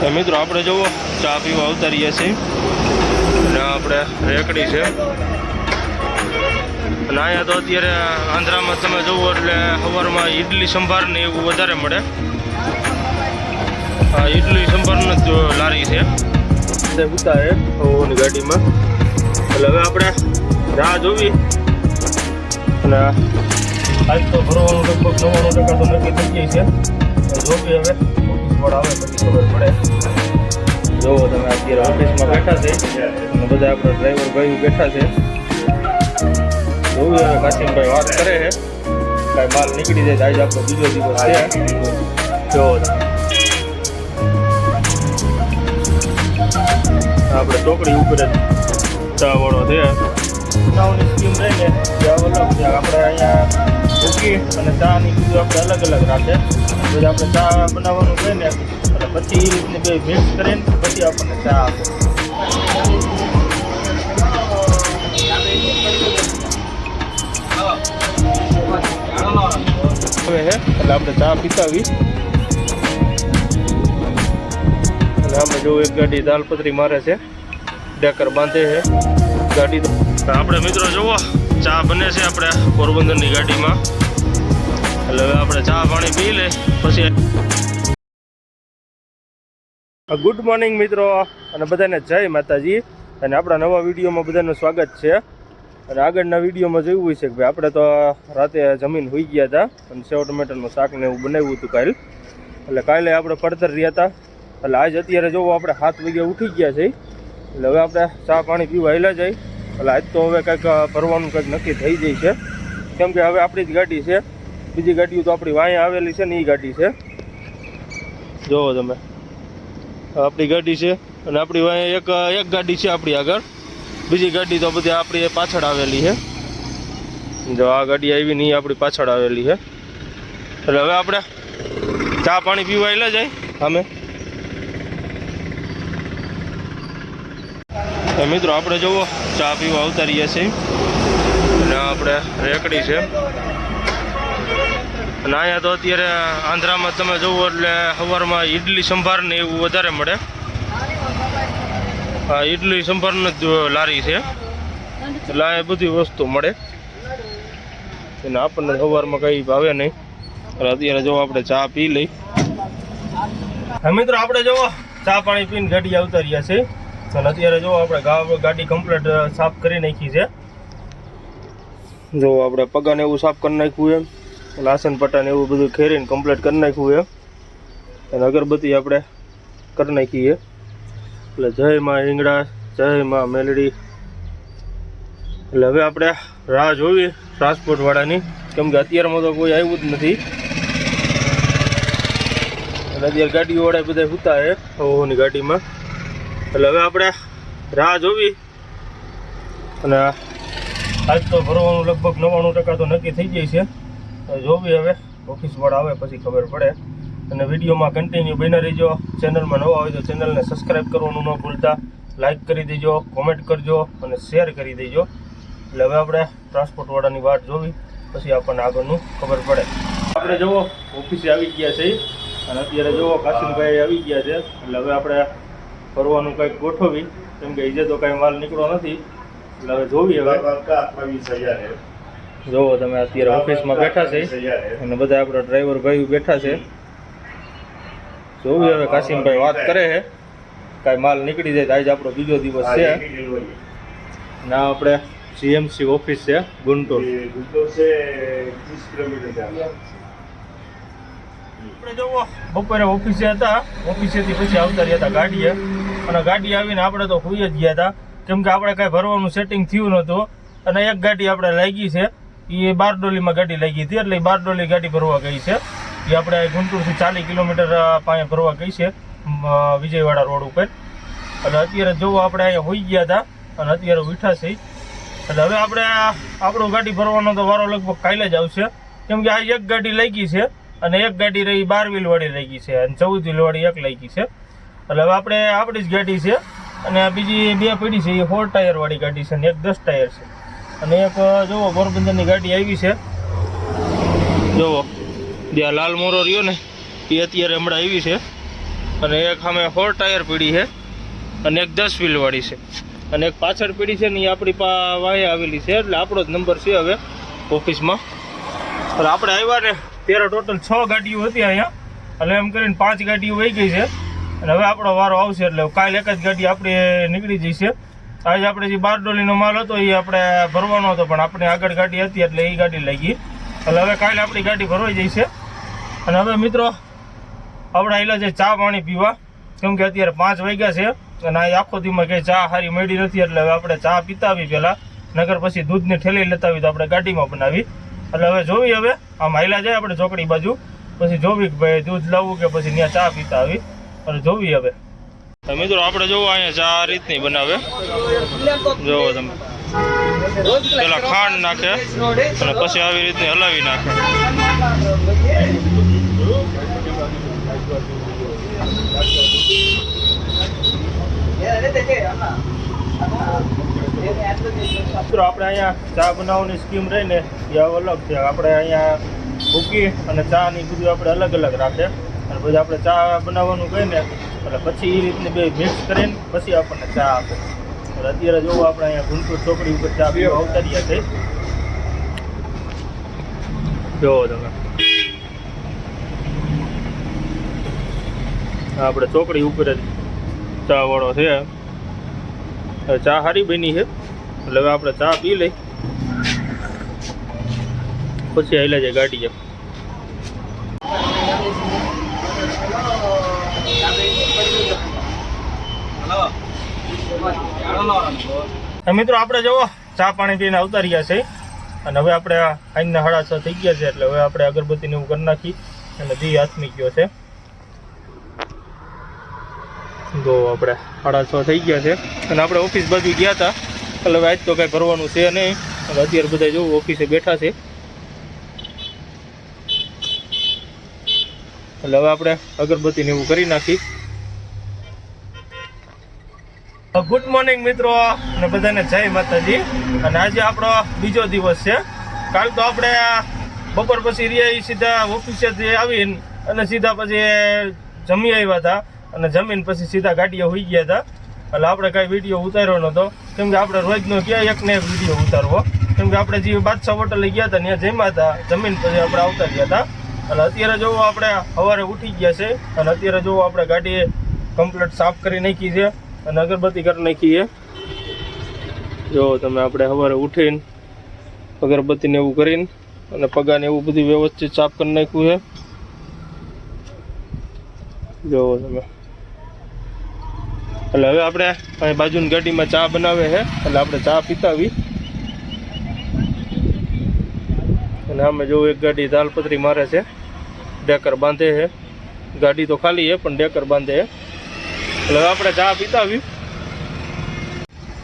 તો મિત્રો, આપણે જુઓ, ચા પીવા અવતારીએ છીએ. અને આપણે રેકડી છે. અને અહીંયા તો અત્યારે આંધ્રામાં તમે જુઓ એટલે સવારમાં ઇડલી સંભાર ને એવું વધારે મળે. આ ઇડલી સંભારનું જ લારી છે. ઉતારે ઉતા ઓની ગાડીમાં. એટલે હવે આપણે રાહ જોવી. અને આજ તો ભરવાનું લગભગ નવ્વાણું ટકા તો નક્કી થઈ ગઈ છે. જોવી હવે. ઓફિસ આવે પછી ખબર પડે. જોવો તમે અત્યારે ઓફિસમાં બેઠા છે અને બધા આપણા ડ્રાઈવર ભાઈ બેઠા છે. જોવું હવે કાશીમભાઈ વાત કરે છે. કાંઈ માલ નીકળી જાય તો આજે આપણો બીજો દિવસ છે. જોવો આપણે ચોકડી ઉપર ચા વાળો છે. ચાવની સ્કીમ રહીને આપણે અહીંયા મૂકી અને ચાની બીજું આપણે અલગ અલગ રાખે. પછી આપણે ચા બનાવવાનું હોય ને, અને પછી એ રીતને બે મિક્સ કરીને પછી આપણને ચા આપે. હવે હે, એટલે આપણે ચા પીતાવી અને અમે જો એક ગાડી દાલપત્રી મારે છે, ડેકર બાંધે છે. ગાડી આપણે મિત્રો જુઓ ચા બને છે આપણે પોરબંદરની ગાડીમાં. એટલે હવે આપણે ચા પાણી પી લે પછી ગુડ મોર્નિંગ મિત્રો, અને બધાને જય માતાજી. અને આપણા નવા વિડીયોમાં બધાનું સ્વાગત છે. અને આગળના વિડીયોમાં જોયું હોય છે કે ભાઈ, આપણે તો રાતે જમીન હોઈ ગયા હતા, અને સેવ ટમેટાનું શાક ને એવું બનાવ્યું હતું કાલે. એટલે કાલે આપણે પડતર રહ્યા હતા. એટલે આજ અત્યારે જોવો, આપણે સાત વાગ્યા ઉઠી ગયા છે એટલે હવે આપણે ચા પાણી પીવા હેલા જાય. એટલે આજ તો હવે કંઈક ભરવાનું કંઈક નક્કી થઈ જાય છે. કેમ કે હવે આપણી જ ગાડી છે. બીજી ગાડીઓ તો આપણી વાંહે આવેલી છે ને એ ગાડી છે. જોવો તમે. આપણી ગાડી છે અને આપણી વાંહે એક એક ગાડી છે આપણી આગળ. બીજી ગાડી તો બધી આપણી પાછળ આવેલી છે. જો આ ગાડી આવી નહીં આપણી પાછળ આવેલી છે. એટલે હવે આપણે ચા પાણી પીવા હેલા જાય. અમે મિત્રો, આપણે જુઓ, ચા પીવા અવતારીએ છીએ. અને આપણે રેકડી છે. અને અહીંયા તો અત્યારે આંધ્રામાં તમે જુઓ એટલે સવારમાં ઇડલી સંભાર ને એવું વધારે મળે. હા ઇડલી સંભારનું જ લારી છે. એટલે આ બધી વસ્તુ મળે. અને આપણને સવારમાં કંઈ ભાવે નહીં. અત્યારે જો આપણે ચા પી લઈ. મિત્રો, આપણે જુઓ, ચા પાણી પીને ગાડી આવતા રહ્યા છે અને અત્યારે જો આપણે ગાડી કમ્પ્લીટ સાફ કરી નાખી છે. જો આપણે પગાને એવું સાફ કરી નાખ્યું એમ. લાસન પટ્ટાને એવું બધું ખેરીને કમ્પ્લીટ કરી નાખ્યું એમ. અને અગરબત્તી આપણે કરી નાખીએ એટલે જય માં રીંગડા જય માં મેલડી. એટલે હવે આપણે રાહ જોવી ટ્રાન્સપોર્ટવાળાની કેમકે અત્યારમાં તો કોઈ આવ્યું જ નથી. અને અત્યારે ગાડીઓ વાળા બધા સુતા છે ઓની ગાડીમાં. એટલે હવે આપણે રાહ જોવી. અને આજ તો ભરવાનું લગભગ નવ્વાણું ટકા તો નક્કી થઈ જાય છે. જોવી હવે. ઓફિસવાળા આવે પછી ખબર પડે. અને વિડીયોમાં કન્ટિન્યુ બની રહેજો. ચેનલમાં નવા હોય તો ચેનલને સબસ્ક્રાઈબ કરવાનું ન ભૂલતા. લાઈક કરી દેજો કોમેન્ટ કરજો અને શેર કરી દેજો. એટલે હવે આપણે ટ્રાન્સપોર્ટવાળાની વાટ જોવી. પછી આપણને આગળનું ખબર પડે. આપણે જુઓ ઓફિસે આવી ગયા છે. અને અત્યારે જુઓ કાશીમભાઈ આવી ગયા છે. એટલે હવે આપણે ફરવાનું કંઈક ગોઠવી કેમ કે ઈજે તો કાંઈ માલ નીકળ્યો નથી. એટલે હવે જોવી હવે. જોવો તમે અત્યારે ઓફિસમાં બેઠા છે. અને બધા આપણા ડ્રાઈવર ભાઈ બેઠા છે. જોવી હવે કાશીમભાઈ વાત કરે છે. કાંઈ માલ નીકળી જાય તો આજે આપણો બીજો દિવસ છે. ના આપણે સીએમસી ઓફિસ છે ગુંટુર. આપણે જોવો બપોરે ઓફિસે હતા. ઓફિસેથી પછી આવતા રહ્યા હતા ગાડીએ. અને ગાડી આવીને આપણે તો હોઈ જ ગયા હતા. કેમ કે આપણે કાંઈ ભરવાનું સેટિંગ થયું નહોતું. અને એક ગાડી આપણે લાગી છે. એ બારડોલીમાં ગાડી લાગી હતી. એટલે બારડોલી ગાડી ભરવા ગઈ છે. એ આપણે ગુંટુરથી ચાલીસ કિલોમીટર પાસે ભરવા ગઈ છે વિજયવાડા રોડ ઉપર. એટલે અત્યારે જોવો, આપણે અહીંયા હોઈ ગયા હતા. અને અત્યારે ઉઠા છે એટલે હવે આપણે આપણું ગાડી ભરવાનો તો વારો લગભગ કાલે જ આવશે. કેમ કે આ એક ગાડી લાગી છે. અને એક ગાડી રહી બાર વ્હીલ વાળી લાગી છે અને ચૌદ વ્હીલ વાળી એક લાગી છે. એટલે હવે આપણે આપણી જ ગાડી છે અને બીજી બે પડી છે, એ ફોર ટાયર વાળી ગાડી છે અને એક દસ ટાયર છે. અને એક જુઓ પોરબંદરની ગાડી આવી છે. જુઓ જે આ લાલ મોરો રહ્યો ને, એ અત્યારે હમણાં આવી છે. અને એક સામે ફોર ટાયર પીડી છે અને એક દસ વ્હીલવાળી છે. અને એક પાછળ પીડી છે ને, એ આપણી પા, વાહે આવેલી છે. એટલે આપણો જ નંબર છે હવે ઓફિસમાં. પણ આપણે આવ્યા ને ત્યારે ટોટલ છ ગાડીઓ હતી અહીંયા. એટલે એમ કરીને પાંચ ગાડીઓ વહી ગઈ છે. અને હવે આપણો વારો આવશે એટલે કાલે એક જ ગાડી આપણે નીકળી જઈશે આજે આપણે જે બારડોલીનો માલ હતો એ આપણે ભરવાનો હતો, પણ આપણે આગળ ગાડી હતી એટલે એ ગાડી લઈ ગઈ. એટલે હવે કાલે આપણી ગાડી ભરવાઈ જઈશે અને હવે મિત્રો, આપણે આવેલા છે ચા પાણી પીવા. કેમ કે અત્યારે પાંચ વાગ્યા છે અને આ આખો દીમાં કંઈ ચા સારી મળી નથી, એટલે હવે આપણે ચા પીતા આવી પહેલા. નગર પછી દૂધની ઠેલી લેતા આવી તો આપણે ગાડીમાં બનાવી એટલે હવે જોવી હવે. આમ હાઈલા જાય આપણે ચોકડી બાજુ. પછી જોવી કે ભાઈ દૂધ લાવવું કે પછી ત્યાં ચા પીતા આવી. અને જોવી હવે. મિત્રો આપણે જોવો અહીંયા ચા રીતની બનાવે. જોવો તમે. પેલા ખાંડ નાખે અને પછી આવી રીતની હલાવી નાખે. મિત્રો, આપણે અહીંયા ચા બનાવવાની સ્કીમ રહી ને એ અલગ છે. આપણે અહીંયા ભૂકી અને ચા ની બધું આપણે અલગ અલગ રાખે. અને પછી આપણે ચા બનાવવાનું કહીને, એટલે પછી એ રીતની બે મિક્સ કરીને પછી આપણને ચા આપે. એટલે અત્યારે જોવો આપણે અહીંયા ગુંટુર ચોકડી ઉપર ચા પીવા રહ્યા છે. જોવો તમે. આપણે ચોકડી ઉપર જ ચા વાળો છે. ચા સારી બની છે. એટલે હવે આપણે ચા પી લઈ. પછી આવેલા જાય ગાડી મિત્રો, આપણે જુઓ, ચા પાણી પીને આવતા રહ્યા છે. અને હવે આપણે આઈને સાડા છ થઈ ગયા છે, એટલે હવે આપણે અગરબત્તીને એવું કરી નાખી. અને ધી હાથમી ગયો છે. તો આપણે સાડા છ થઈ ગયા છે. અને આપણે ઓફિસ બાજુ ગયા હતા. એટલે આજ તો કાંઈ ભરવાનું છે નહીં. અને અત્યારે બધા જોવું, ઓફિસે બેઠા છે. એટલે હવે આપણે અગરબત્તીને એવું કરી નાખી. ગુડ મોર્નિંગ મિત્રો, અને બધાને જય માતાજી. અને આજે આપણો બીજો દિવસ છે. કાલ તો આપણે બપોર પછી રહ્યા સીધા ઓફિસેથી આવીને અને સીધા પછી જમી આવ્યા હતા. અને જમીન પછી સીધા ગાડીએ હોઈ ગયા હતા એટલે આપણે કાંઈ વીડિયો ઉતાર્યો નહોતો. કેમ કે આપણે રોજનો ક્યાં એક ને એક વીડિયો ઉતારવો. કેમ કે આપણે જે બાદશાહ હોટલે ગયા હતા ત્યાં જમ્યા હતા જમીન પછી આપણે આવતા ગયા હતા અને અત્યારે જોવો આપણે સવારે ઉઠી ગયા છે, અને અત્યારે જોવો આપણે ગાડી કમ્પ્લીટ સાફ કરી નાખી છે અને અગરબત્તી કરી નાખી છે. જો તમે આપણે સવારે ઉઠીને અગરબત્તીને એવું કરીને અને પગાને એવું બધું વ્યવસ્થિત સાફ કરી નાખ્યું છે. જોવો તમે એટલે હવે આપણે અહીં બાજુની ગાડીમાં ચા બનાવે છે. એટલે આપણે ચા પીતાવી. અને આમે જો એક ગાડી દાલપત્રી મારે છે. ડેકર બાંધે છે. ગાડી તો ખાલી છે, પણ ડેકર બાંધે છે. એટલે હવે આપણે ચા પીતાવી.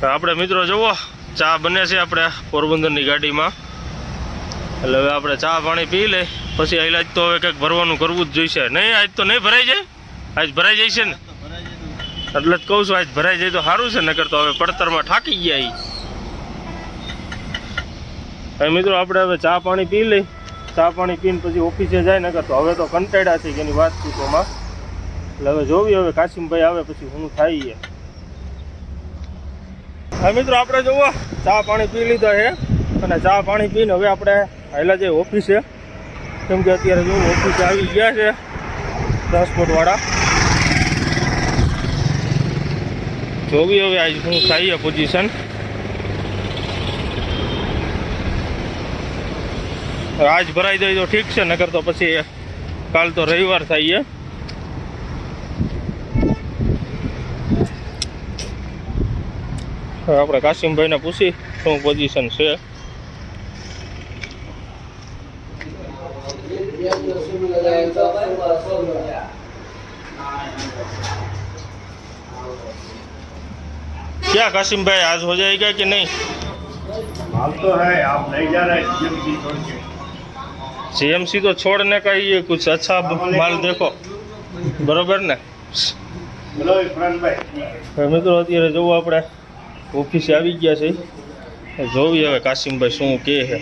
આપણે મિત્રો જુઓ, ચા બને છે આપણે પોરબંદરની ગાડીમાં. એટલે હવે આપણે ચા પાણી પી લઈ. પછી આજ તો હવે કંઈક ભરવાનું કરવું જ જોઈશે. નહીં, આજ તો નહીં ભરાઈ જાય. આજ ભરાઈ જાય છે ને. એટલે જ કહું છું, આજ ભરાઈ જાય તો સારું છે નગર તો હવે પડતરમાં ઠાકી ગયા હવે મિત્રો, આપણે હવે ચા પાણી પી લઈ, ચા પાણી પીને પછી ઓફિસે જાય નગર તો હવે તો કંટાળ્યા છે એની વાતચીતોમાં એટલે હવે જોવી, હવે કાશીમભાઈ આવે પછી હું થાય હવે મિત્રો, આપણે જોવો, ચા પાણી પી લીધો છે અને ચા પાણી પીને હવે આપણે આવેલા જઈએ ઓફિસે. કેમ કે અત્યારે જોવું, ઓફિસે આવી ગયા છે ટ્રાન્સપોર્ટવાળા જોવી હવે આજ શું થાય પોઝિશન આજ ભરાઈ જાય તો ઠીક છે, નકર તો પછી કાલ તો રવિવાર થાય આપણે કાશીમભાઈને પૂછી શું પોઝિશન છે. क्या कासिम भाई आज हो जाएगा कि नहीं माल तो है आप नहीं जा रहे सीएमसी छोड़ के सीएमसी तो छोड़ने का ही है कुछ अच्छा माल देखो બરોબર ને બોલો ઇફરાનભાઈ હવે મિત્રો અત્યારે જોવું આપણે ઓફિસે આવી ગયા છે જોવી હવે કાશીમભાઈ શું કહે છે